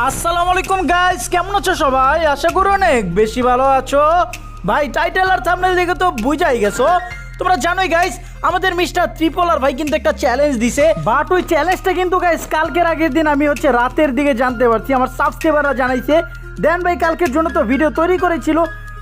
আসসালামু আলাইকুম গাইস কেমন আছো সবাই? আশা করি অনেক বেশি ভালো আছো। ভাই টাইটেল আর থাম্বনেল দেখে তো বুঝাই গেছো। তোমরা জানোই গাইস আমাদের মিস্টার ত্রিপল আর ভাই কিন্তু একটা চ্যালেঞ্জ দিছে। বাট ওই চ্যালেঞ্জটা কিন্তু গাইস কালকের আগের দিন আমি হচ্ছে রাতের দিকে জানতে পারছি। আমার সাবস্ক্রাইবাররা জানাইছে। দেন ভাই, কালকের জন্য তো ভিডিও তৈরি করেছিল।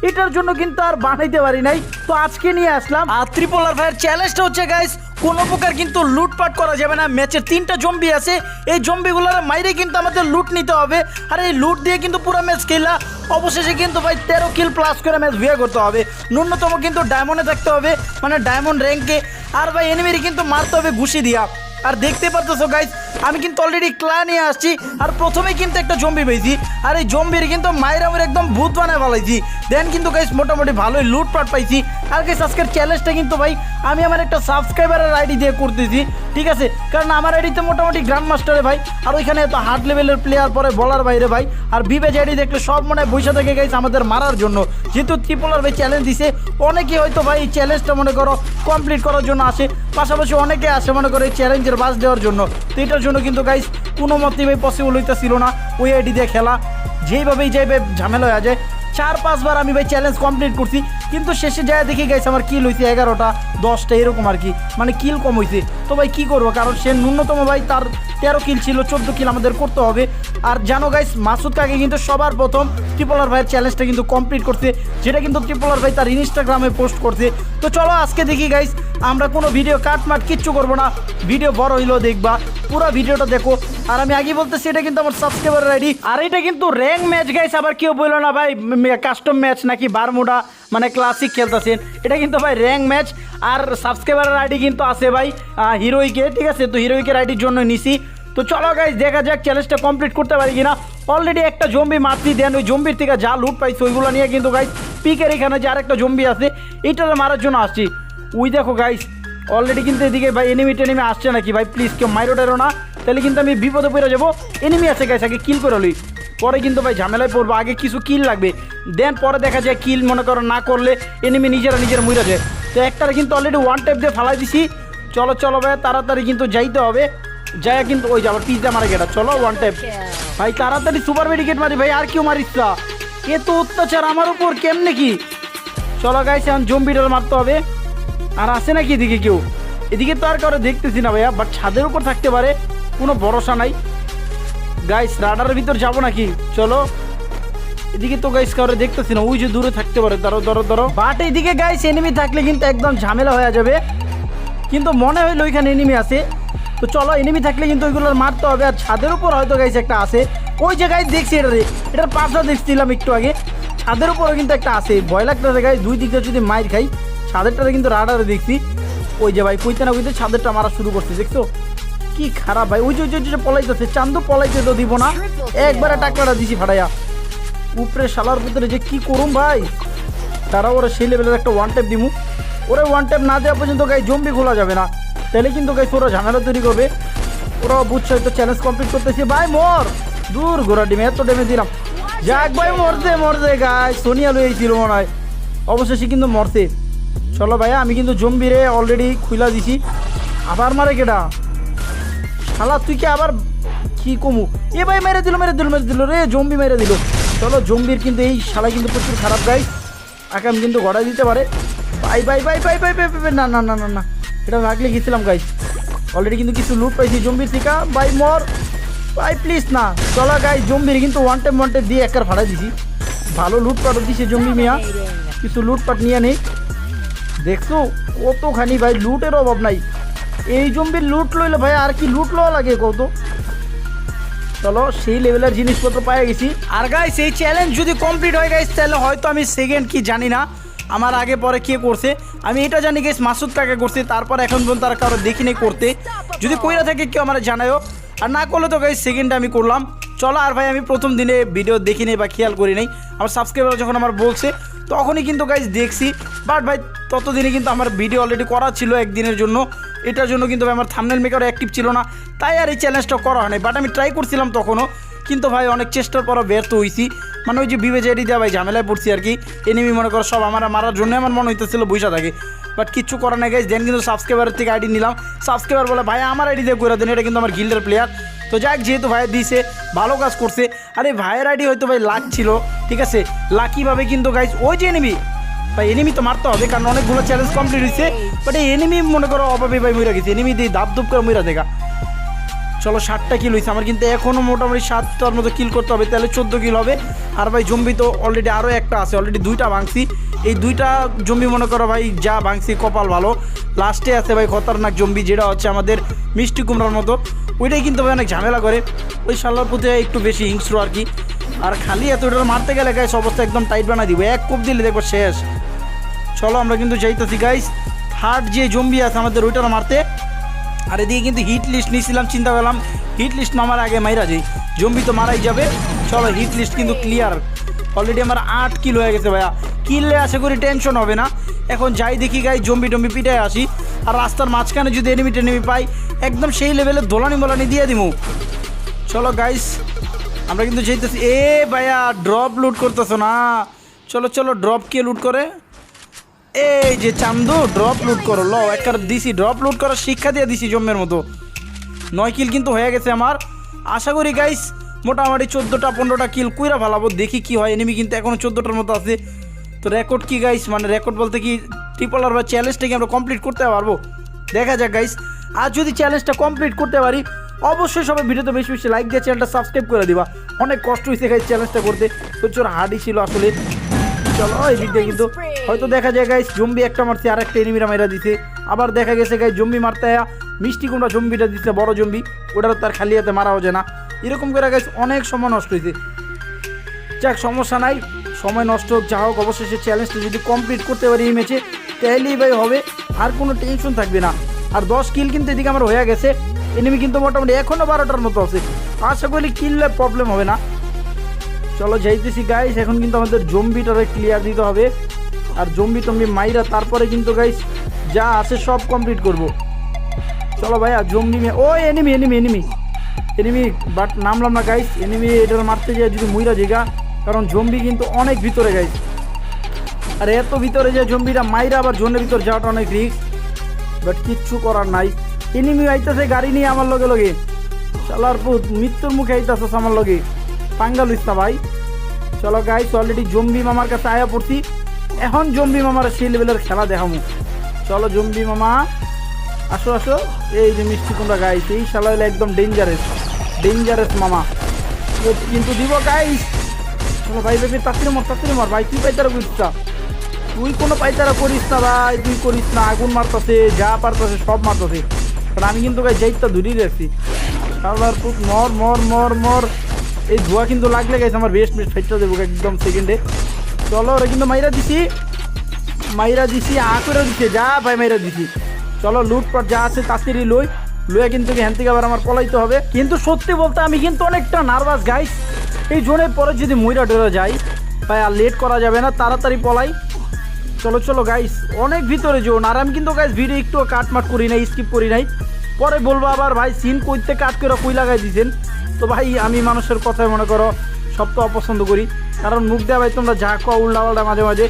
এটার জন্য কিন্তু আর বানাইতে পারি নাই। তো আজকে নিয়ে আসলাম। আর ত্রিপোলার ভাইয়ের চ্যালেঞ্জটা হচ্ছে গাইস কোনো প্রকার কিন্তু লুটপাট করা যাবে না। ম্যাচের তিনটা জম্বি আছে। এই জম্বিগুলোর মাইরে কিন্তু আমাদের লুট নিতে হবে। আর এই লুট দিয়ে কিন্তু পুরো ম্যাচ খেলা। অবশেষে কিন্তু ভাই তেরো কিল প্লাস করে ম্যাচ বিয়ে করতে হবে। ন্যূনতম কিন্তু ডায়মন্ডে থাকতে হবে মানে ডায়মন্ড র্যাঙ্কে আর ভাই এনিমির কিন্তু মারতে হবে ঘুষি দিয়া। আর দেখতে পারতেছো গাইস আমি কিন্তু অলরেডি ক্লা নিয়ে আসছি, আর প্রথমেই কিন্তু একটা জম্বি পেয়েছি, আর এই জম্বির কিন্তু মায়ের আমার একদম ভূত বানায় ফেলাইছি। দেন কিন্তু গাইস মোটামুটি ভালোই লুটপাট পাইছি। আর গাইস আজকের চ্যালেঞ্জটা কিন্তু ভাই, আমি আমার একটা সাবস্ক্রাইবারের আইডি দিয়ে করতেছি ঠিক আছে? কারণ আমার আইডিতে মোটামুটি গ্র্যান্ড মাস্টারে ভাই, আর ওইখানে এত হার্ড লেভেলের প্লেয়ার পরে বলার বাইরে ভাই, আর বিবেজ আইডি দেখলে সব মনে হয় বৈশা থেকে গেছে আমাদের মারার জন্য। যেহেতু ত্রিপোলার ভাই চ্যালেঞ্জ দিছে অনেকে হয়তো ভাই এই চ্যালেঞ্জটা মনে করো কমপ্লিট করার জন্য আসে, পাশাপাশি অনেকে আসে মনে করো এই চ্যালেঞ্জের বাস দেওয়ার জন্য। তো এটার কিন্তু গাইস কোনো মতেই ভাই পসিবল হইতেছিল না। ওই আইডি দিয়ে খেলা, যেইভাবেই যাইবে, ঝামেলা হয়ে যায়। চার, পাঁচবার আমি ভাই চ্যালেঞ্জ কমপ্লিট করছি, কিন্তু শেষে যায় দেখি গাইছে আমার কিল হয়েছে এগারোটা, দশটা, এরকম আর কি। মানে কিল কম হয়েছে তো ভাই কী করব? কারণ সে ন্যূনতম ভাই তার তেরো কিল ছিল, চোদ্দ কিল আমাদের করতে হবে। আর জানো গাইস মাসুদ কাকে কিন্তু সবার প্রথম ট্রিপলার ভাইয়ের চ্যালেঞ্জটা কিন্তু কমপ্লিট করছে, যেটা কিন্তু ট্রিপলার ভাই তার ইনস্টাগ্রামে পোস্ট করছে। তো চলো আজকে দেখি গাইস আমরা কোনো ভিডিও কাটমাট কিচ্ছু করব না ভিডিও বড় হইলেও দেখবা, পুরো ভিডিওটা দেখো। আর আমি আগে বলতেছি, এটা কিন্তু আমার সাবস্ক্রাইবার আইডি আর এটা কিন্তু র্যাঙ্ক ম্যাচ গাইস আবার কেউ বলল না ভাই কাস্টম ম্যাচ নাকি বারমুডা মানে ক্লাসিক খেলতেছেন এটা কিন্তু ভাই র্যাঙ্ক ম্যাচ আর সাবস্ক্রাইবারের আইডি কিন্তু আছে ভাই হিরোইকে ঠিক আছে? তো হিরোইকের আইডির জন্য নিছি। তো চলো গাইস দেখা যাক চ্যালেঞ্জটা কমপ্লিট করতে পারি কিনা। অলরেডি একটা জম্বি মারছি দেন, ওই জম্বির থেকে যা লুট পাইছি, ওইগুলো নিয়ে কিন্তু গাইস পিকের এখানে যে আরেকটা জম্বি আছে এইটাতে মারার জন্য আসছি। ওই দেখো গাইস অলরেডি কিন্তু এদিকে ভাই এনিমি টেনিমি আসছে নাকি? ভাই প্লিজ কেউ মাইরো টাইরো না, তাহলে কিন্তু আমি বিপদে পড়ে যাব। এনিমি আছে গাইস আগে কিল করে লই। পরে কিন্তু ভাই ঝামেলায় পড়ব, আগে কিছু কিল লাগবে। দেন পরে দেখা যায় কিল মনে করো না করলে এনিমি নিজেরা নিজের মরে যায়। তো একটারে কিন্তু অলরেডি ওয়ান টাইপ দিয়ে ফালাই দিছি। চলো চলো ভাই, তাড়াতাড়ি কিন্তু যাইতে হবে। যায় কিন্তু ওই যাবার পিজা মারা গেটা চলো ওয়ান টাইপ ভাই তাড়াতাড়ি সুপার মেডিকেট মারি ভাই আর কেউ মারিস না। এ তো অত্যাচার আমার উপর কেমনে কি? চলো গাইছে এখন জম্বিটাল মারতে হবে। আর আসে নাকি এদিকে কেউ? এদিকে তো আর কারও দেখতেছি না ভাইয়া বাট ছাদের উপর থাকতে পারে কোনো ভরসা নাই। গাইস রাডারের ভিতর যাব নাকি? চলো। এদিকে তো গাইস কারও দেখতেছি না ওই যে দূরে থাকতে পারে ধরো ধরো ধরো। বাট এদিকে গাইস এনিমি থাকলে কিন্তু একদম ঝামেলা হয়ে যাবে। কিন্তু মনে হইল ওইখানে এনিমি আছে। তো চলো এনিমি থাকলে কিন্তু ওইগুলোর মারতে হবে। আর ছাদের উপর হয়তো গাইস একটা আছে। ওই যে গাইস দেখছি এটা এটার পাশটা দেখছিলাম একটু আগে। ছাদের উপরও কিন্তু একটা আছে। ভয় লাগতেছে গাইস দুই দিকে যদি মাইর খাই ছাদেরটাতে কিন্তু রাডারে দেখছি। ওই যে ভাই, কইতে না কইতে ছাদেরটা মারা শুরু করছে, দেখছ? কি খারাপ ভাই। ওই যে, ওই যে- পলাইতেছে। চান্দু পলাইতে তো দিব না। একবারে টাকাটা দিছি ফাটাইয়া। উপরে শালার ভিতরে যে কি করুম ভাই? তারা ওরা সেই লেভেলের একটা ওয়ান ট্যাপ দিমু। ওরা ওয়ান ট্যাপ না দেওয়া পর্যন্ত গাই জম্বি খোলা যাবে না। তাহলে কিন্তু গাই ওরা ঝামেলা তৈরি করবে। ওরা বুঝছে হয়তো চ্যালেঞ্জ কমপ্লিট করতেছে। ভাই মর! দূর ঘোরা ডিমে এত ডেমে দিলাম। যাক ভাই মরছে মরছে গাই সোনিয়া লইছিল মনে হয়। অবশেষে কিন্তু মরছে। চলো ভাইয়া আমি কিন্তু জম্বিরে অলরেডি খুইলা দিছি। আবার মারে কেডা? শালা তুই কি আবার কি কমু? এ ভাই মেরে দিল মেরে দিল মেরে দিল রে জম্বি মেরে দিল। চলো জম্বির কিন্তু এই শালা কিন্তু প্রচুর খারাপ গাই আকাম কিন্তু গড়াই দিতে পারে। Bye bye bye bye bye bye, bye, না না না না না। এটা রাখলে গেছিলাম গাইস অলরেডি কিন্তু কিছু লুট পাইছি। জম্বির থেকে বাই মর বাই প্লিজ না। চলো গাই জম্বির কিন্তু ওয়ান টাইম ওয়ান টাইম দিয়ে একবার ভাড়া দিছি। ভালো লুটপাট দিছে জম্বি মিয়া। কিছু লুটপাট নিয়ে নেই। দেখছ, কতখানি, ভাই লুটের অভাব নাই। এই জম্বির লুট লইলে, ভাই, আর কি লুট লওয়া লাগে কত চলো, সেই লেভেলের জিনিসপত্র পাই গেছি। আর গাইস এই চ্যালেঞ্জ যদি কমপ্লিট হয়ে গেছে তাহলে হয়তো আমি সেকেন্ড কি জানি না। আমার আগে পরে কে করছে? আমি এটা জানি গেছ মাসুদ কাকে করছে, তারপর এখন পর্যন্ত তার কারও দেখিনি করতে। যদি কইরা থাকে কেউ আমার জানায়ও। আর না করলে তো গাইস সেকেন্ডে আমি করলাম। চলো আর ভাই, আমি প্রথম দিনে ভিডিও দেখিনি বা খেয়াল করি নাই। আমার সাবস্ক্রাইবার যখন আমার বলছে, তখনই কিন্তু গাইজ দেখছি। বাট ভাই, ততদিনে কিন্তু আমার ভিডিও অলরেডি করা ছিল একদিনের জন্য। এটার জন্য কিন্তু আমার থামনেল মেকার অ্যাক্টিভ ছিল না। তাই আর এই চ্যালেঞ্জটা করা হয় নাই। বাট আমি ট্রাই করছিলাম তখনও। কিন্তু ভাই, অনেক চেষ্টার পরও ব্যর্থ হয়েছি মানে ওই যে বিবেচারি দেওয়া ভাই ঝামেলায় পড়ছি আর কি। এনিমি মনে করো সব আমার মারার জন্য আমার মনে হইতেছিল বৈশা থাকে। বাট কিচ্ছু করার নাই গাইজ দেন কিন্তু সাবস্ক্রাইবারের থেকে আইডি নিলাম। সাবস্ক্রাইবার বলে, ভাই, আমার আইডি দিয়ে করে দেন, এটা কিন্তু আমার গিল্ডের প্লেয়ার তো যাক যেহেতু ভাই দিছে, ভালো কাজ করছে। আরে ভাইয়ের আইডি হয়তো ভাই লাক ছিল, ঠিক আছে? লাকিভাবে কিন্তু গাইস ওই যে এনিমি ভাই এনিমি তো মারতে হবে, কারণ অনেকগুলো চ্যালেঞ্জ কমপ্লিট হয়েছে বাট এই এনিমি মনে করো অভাবে ভাই মইরা গেছে। এনিমি দিয়ে দাপ দুপ করে মইরা দেখা। চলো ষাটটা কিল হয়েছে আমার কিন্তু এখনও মোটামুটি সাতটার মতো কিল করতে হবে, তাহলে চোদ্দ কিল হবে। আর ভাই জম্বি তো অলরেডি আরও একটা আছে অলরেডি দুইটা ভাঙছি। এই দুইটা জম্বি মনে করো ভাই, যা ভাঙছি, কপাল ভালো। লাস্টে আছে ভাই, খতরনাক জম্বি যেটা হচ্ছে আমাদের মিষ্টি কুমড়ার মতো। ওইটাই কিন্তু ভাই অনেক ঝামেলা করে। ওই শালার প্রতি একটু বেশি হিংস্র আর কি। আর খালি এত ওটা মারতে গেলে গাইস অবস্থা একদম টাইট বানাই দিব। এক কোপ দিলে দেখব শেষ। চলো, আমরা কিন্তু যাইতেছি গাইস হার্ট যে জম্বি আছে আমাদের ওইটার মারতে। আর এদিকে কিন্তু হিট লিস্ট নিয়েছিলাম, চিন্তা করলাম হিট লিস্ট নামার আগে মাইরা যাই। জম্বি তো মারাই যাবে। চলো হিট লিস্ট কিন্তু ক্লিয়ার অলরেডি আমার আট কিল হয়ে গেছে ভাইয়া। কিললে আশা করি টেনশন হবে না। এখন যাই দেখি গাই জম্বি টম্বি পিটায় আসি। আর রাস্তার মাঝখানে যদি এনিমি টেনিমি পাই, একদম সেই লেভেলে দোলানি মোলানি দিয়ে দিব চলো গাইস আমরা কিন্তু যেতেছি। এ ভাইয়া ড্রপ লুট করতেছো না। চলো চলো ড্রপ কে লুট করে। এই যে চান্দু ড্রপ লুট করো। ল একবার দিছি ড্রপ লুট করার শিক্ষা দিয়ে দিছি জম্মের মতো। নয় কিল কিন্তু হয়ে গেছে আমার। আশা করি গাইস মোটামুটি চোদ্দোটা, পনেরোটা কিল কুইরা ভালাবো, দেখি কি হয়। এনিমি কিন্তু এখনও চোদ্দোটার মতো আছে। তো রেকর্ড কি গাইস মানে রেকর্ড বলতে কি ট্রিপল আর বা চ্যালেঞ্জটা কি আমরা কমপ্লিট করতে পারব? দেখা যাক গাইস আর যদি চ্যালেঞ্জটা কমপ্লিট করতে পারি, অবশ্যই সবাই ভিডিওতে বেশি বেশি লাইক দিয়ে চ্যানেলটা সাবস্ক্রাইব করে দিবা। অনেক কষ্ট হয়েছে গাইস চ্যালেঞ্জটা করতে। প্রচুর হার্ডই ছিল আসলে। চলো, এই দিক কিন্তু হয়তো দেখা যায় গাইস জম্বি একটা মারছে আর একটা এনিমিরা মাইরা দিছে। আবার দেখা গেছে গাইস জম্বি মারতে আয়া, মিষ্টি কুমড়া জম্বিটা দিচ্ছে বড় জম্বি ওটা তার খালি হাতে মারা হচ্ছে না। এরকম করে গাইস অনেক সময় নষ্ট হয়েছে। যাক, সমস্যা নাই, সময় নষ্ট হোক, যা হোক অবশ্যই চ্যালেঞ্জটা যদি কমপ্লিট করতে পারি এই ম্যাচে তাহলেই ভাই হবে, আর কোনো টেনশন থাকবে না। আর দশ কিল কিন্তু এদিকে আমার হয়ে গেছে। এনিমি কিন্তু মোটামুটি এখনও বারোটার মতো আছে। আশা করি কিললে প্রবলেম হবে না। চলো যাইতেছি গাইস এখন কিন্তু আমাদের জম্বিটারে ক্লিয়ার দিতে হবে। আর জম্বি টম্বি মাইরা তারপরে কিন্তু গাইস যা আছে সব কমপ্লিট করব। চলো ভাইয়া, জম্বি মে- ও enemy enemy enemy enemy but নামলাম না গাইস এনিমি এটার মারতে যায় যদি মুইরা জেগা, কারণ জম্বি কিন্তু অনেক ভিতরে গাইস আর এত ভিতরে যে জম্বিটা মাইরা আবার জোনের ভিতর যাওয়াটা অনেক রিস্ক বাট কিচ্ছু করার নাই। এনিমি আইতেছে গাড়ি নিয়ে আমার লগে লগে। চালার পুত, মৃত্যুর মুখে আইতেছে আমার লগে। পাঙ্গা লইস না ভাই। চলো গাইস অলরেডি জম্বি মামার কাছে আয়া পড়ছি। এখন জম্বি মামার সেই লেভেলের খেলা দেখামু। চলো জম্বি মামা, আসো আসো। এই যে মিষ্টি কুমড়া গাইস এই শালা হলে একদম ডেঞ্জারাস ডেঞ্জারাস মামা। কিন্তু দিব গাইস চলো ভাই ভাই তাড়াতাড়ি মর তাড়াতাড়ি মর। ভাই তুই পাইতারা করিস তুই কোনো পাইতারা করিস না ভাই, তুই করিস না। আগুন মারতাছে, যা পারতাছে, সব মারতাছে। কারণ আমি কিন্তু গাই যাইতা ধরিয়ে রাখছি। শালার পুত মর মর মর মর। এই ধোয়া কিন্তু লাগলে গেছে আমার বেস্ট বেস্ট ফাইটটা দেবো একদম সেকেন্ডে চলো, ওরা কিন্তু মাইরা দিছি। মাইরা দিছি, আ করে দিছে, যা ভাই মাইরা দিছি। চলো, লুটপাট যা আছে তাড়াতাড়ি লই। লইয়া কিন্তু হ্যান থেকে আবার আমার পলাইতে হবে। কিন্তু সত্যি বলতে আমি কিন্তু অনেকটা নার্ভাস গাইস এই জোনের পরে যদি মইরা ডরে যাই, ভাই আর লেট করা যাবে না, তাড়াতাড়ি পলাই। চলো চলো গাইস অনেক ভিতরে জোন। আর আমি কিন্তু গাইস ভিডিও একটু কাটমাট করি নাই স্কিপ করি নাই। পরে বলব আবার, ভাই সিন কইতে কাট করে কই লাগাই দিছেন? তো ভাই, আমি মানুষের কথাই মনে করো, সব তো অপছন্দ করি। কারণ মুখ দেওয়া ভাই, তোমরা যা কো উল্টা মাঝে মাঝে।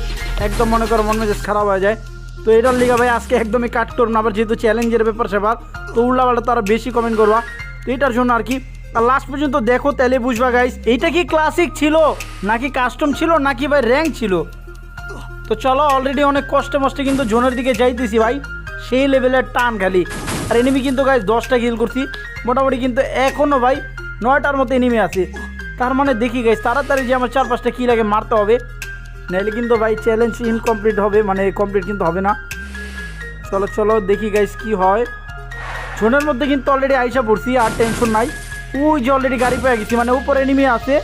একদম মনে করো মন মেজাজ খারাপ হয়ে যায়। তো এটার লিগা ভাই, আজকে একদমই কাট করুন। আবার যেহেতু চ্যালেঞ্জের ব্যাপার সেবার, তো উল্টা পাল্টা তারা বেশি কমেন্ট করবা। তো এটার জন্য আর কি, আর লাস্ট পর্যন্ত দেখো তাহলে বুঝবা গাইস এইটা কি ক্লাসিক ছিল? নাকি কাস্টম ছিল? নাকি ভাই র্যাঙ্ক ছিল? তো চলো অলরেডি অনেক কষ্টে মষ্টে কিন্তু জোনের দিকে যাইতেছি ভাই। সেই লেভেলের টান খালি। আর এনিমি কিন্তু গাইজ দশটা কিল করছি। মোটামুটি কিন্তু এখনও ভাই, নয়টার মতো এনিমি আছে। তার মানে দেখি গাইজ তাড়াতাড়ি যে আমার চার পাঁচটা কিল আগে মারতে হবে। নাহলে কিন্তু ভাই চ্যালেঞ্জ ইনকমপ্লিট হবে মানে কমপ্লিট কিন্তু হবে না। চলো চলো, দেখি গাইস কি হয়। জোনের মধ্যে কিন্তু অলরেডি আইসা পড়ছি, আর টেনশন নাই। ওই যে অলরেডি গাড়ি পেয়ে গেছি মানে উপরে এনিমি আছে।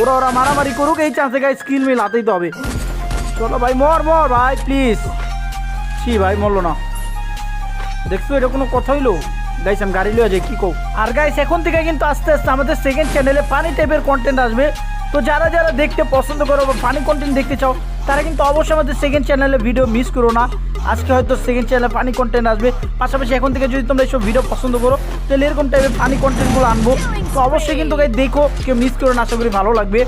ওরা ওরা মারামারি করুক, এই চান্সে গাইজ স্কিল মিল হাতেই হবে চলো ভাই, মর মর ভাই প্লিজ ছি ভাই, মরলো না। দেখছ, এটা কোনো কথা হইল? গাইস আমি গাড়ি লিয়ে যাই কি কও আর গাইস এখন থেকে কিন্তু আস্তে আস্তে আমাদের সেকেন্ড চ্যানেলে পানি টাইপের কন্টেন্ট আসবে তো যারা যারা দেখতে পছন্দ করো বা ফানি কন্টেন্ট দেখতে চাও তারা কিন্তু অবশ্যই আমাদের সেকেন্ড চ্যানেলে ভিডিও মিস করো না আজকে হয়তো সেকেন্ড চ্যানেলে পানি কন্টেন্ট আসবে পাশাপাশি এখন থেকে যদি তোমরা এইসব ভিডিও পছন্দ করো তাহলে এরকম টাইপের ফানি কন্টেন্টগুলো আনব তো অবশ্যই কিন্তু গাই দেখো কেউ মিস করো না আশা করি ভালো লাগবে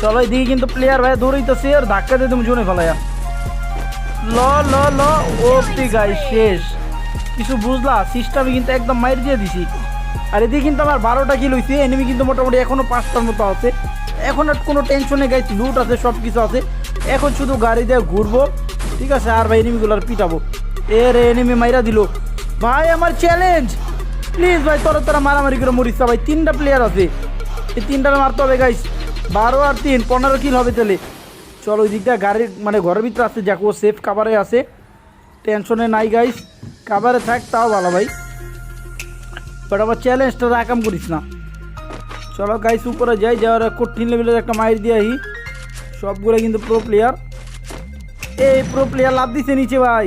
চলো এদিকে কিন্তু প্লেয়ার ভাই দৌড়াইতেছে আর ধাক্কা দিয়ে তুমি জোনে ফেলাইয়া ল ল ল ওপি গাই শেষ কিছু বুঝলা সিস্টেমে কিন্তু একদম মাইর দিয়ে দিছি। আর এদিকে কিন্তু আমার বারোটা কিল হয়েছে এনিমি কিন্তু মোটামুটি এখনও পাঁচটার মতো আছে। এখন আর কোনো টেনশনে গাইস লুট আছে সব কিছু আছে। এখন শুধু গাড়ি দিয়ে ঘুরবো, ঠিক আছে? আর ভাই এনিমিগুলো আর পিটাবো। এ রে এনিমি মাইরা দিল। ভাই, আমার চ্যালেঞ্জ প্লিজ ভাই, তোরা তোরা মারামারি করে মরিস ভাই, তিনটা প্লেয়ার আছে। এই তিনটা মারতে হবে গাইস বারো আর তিন, পনেরো কিল হবে তাহলে। চলো ওই দিকটা গাড়ির মানে ঘরের ভিতরে আছে, যাক সেফ কাভারে আছে। টেনশনে নাই গাইস কাভারে থাক তাও ভালো ভাই বাট আমার চ্যালেঞ্জটা রাকাম করিস না চলো গাইস উপরে যাই যাওয়ার কঠিন লেভেলের একটা মাইর দিয়ে আহি সবগুলো কিন্তু প্রো প্লেয়ার এই প্রো প্লেয়ার লাভ দিছে নিচে ভাই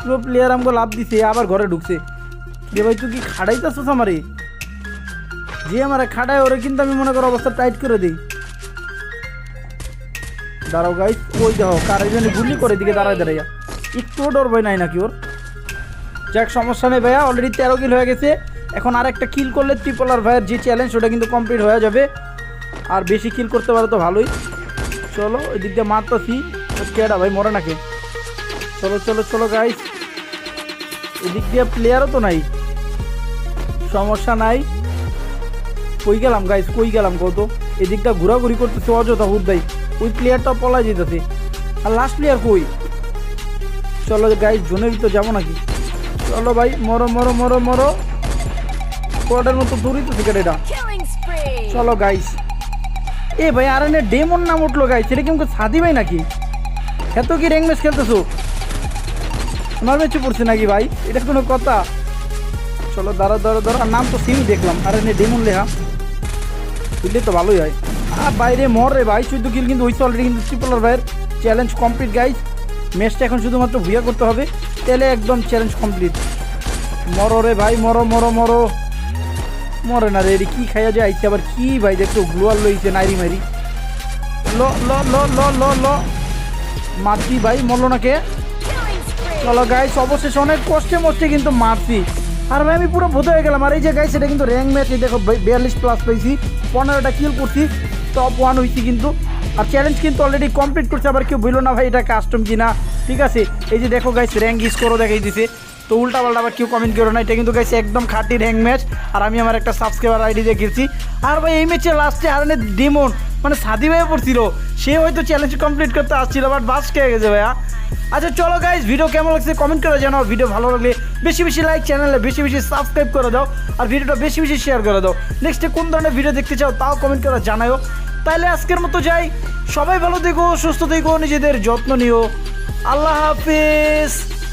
প্রো প্লেয়ার আমাকে লাভ দিছে আবার ঘরে ঢুকছে রে ভাই তুই কি খাড়াইতেছিস আমারে যে আমার খাটায় ওরে কিন্তু আমি মনে করো অবস্থা টাইট করে দিই দাঁড়াও গাইস ওই দেখো কার জন্য গুলি করে দিকে দাঁড়ায় দাঁড়াইয়া একটুও ডর ভয় নাই নাকি ওর যাক, সমস্যা নেই ভাইয়া অলরেডি তেরো কিল হয়ে গেছে। এখন আর একটা কিল করলে ত্রিপলার ভাইয়ের যে চ্যালেঞ্জ ওটা কিন্তু কমপ্লিট হয়ে যাবে। আর বেশি কিল করতে পারে তো ভালোই। চলো ওই দিক দিয়ে মারতেছি। কেডা ভাই মরে নাকি? চলো চলো চলো গাইস এদিক দিয়ে প্লেয়ারও তো নাই। সমস্যা নাই। কই গেলাম গাইস কই গেলাম কত এদিকটা ঘোরাঘুরি করতেছে অযথা হুদ্দাই ওই প্লেয়ারটা পলাই যেতেছে। আর লাস্ট প্লেয়ার কই? চলো গাইস জোনের ভিতর যাব নাকি? চলো ভাই মরো মরো মরো মরো। কোয়ার্ডের মতো দূরই তো সিগারেট এটা। চলো গাইস এ ভাই আর এনে ডেমন নাম উঠল গাইস এটা কি আমাকে সাদি ভাই নাকি? এত কি র্যাঙ্ক ম্যাচ খেলতেছো? আমার ম্যাচে পড়ছে নাকি ভাই? এটা কোনো কথা? চলো দাঁড়া দাঁড়া দাঁড়া নাম তো সিমি দেখলাম। আর এনে ডেমন লেখা। বুঝলে তো ভালোই হয়। আর বাইরে মর রে ভাই চোদ্দ কিল কিন্তু হয়েছে অলরেডি কিন্তু ট্রিপলার ভাইয়ের চ্যালেঞ্জ কমপ্লিট গাইস ম্যাচটা এখন শুধুমাত্র ভুয়া করতে হবে। তাহলে একদম চ্যালেঞ্জ কমপ্লিট মরো রে ভাই, মরো মরো মরো। মরে না রে কি খাইয়া যায় আইছে? আবার কি ভাই, দেখছ, গ্লোয়াল লইছে নাইরি মারি ল ল ল ল ল ল। মারছি ভাই, মরলো না কে! চলো গাইস অবশেষে অনেক কষ্টে মষ্টে কিন্তু মারছি। আর ভাই, আমি পুরো ভূত হয়ে গেলাম। আর এই যে গাইস এটা কিন্তু র্যাঙ্ক ম্যাচ দেখো বিয়াল্লিশ প্লাস পেয়েছি। পনেরোটা কিল করছি টপ ওয়ান হয়েছি কিন্তু। আর চ্যালেঞ্জ কিন্তু অলরেডি কমপ্লিট করছে, আবার কেউ বলল না ভাই, এটা কাস্টম কিনা। ঠিক আছে? এই যে দেখো গাইস র্যাঙ্ক স্কোরও দেখাই দিছে। তো উল্টা পাল্টা আবার কেউ কমেন্ট করো না, এটা কিন্তু গাইছে একদম খাঁটি র্যাঙ্ক ম্যাচ আর আমি আমার একটা সাবস্ক্রাইবার আইডি দিয়ে আর ভাই, এই ম্যাচে লাস্টে হারানে ডিমন মানে সাদি ভাই পড়ছিল। সে হয়তো চ্যালেঞ্জ কমপ্লিট করতে আসছিল বাট বাস খেয়ে গেছে ভাইয়া। আচ্ছা চলো গাইজ ভিডিও কেমন লাগছে কমেন্ট করে জানাও। ভিডিও ভালো লাগলে বেশি বেশি লাইক চ্যানেলে বেশি বেশি সাবস্ক্রাইব করে দাও। আর ভিডিওটা বেশি বেশি শেয়ার করে দাও। নেক্সটে কোন ধরনের ভিডিও দেখতে চাও তাও কমেন্ট করে জানাও তাহলে আজকের মতো যাই। সবাই ভালো দেখো সুস্থ থেকো, নিজেদের যত্ন নিও। আল্লাহ হাফিজ।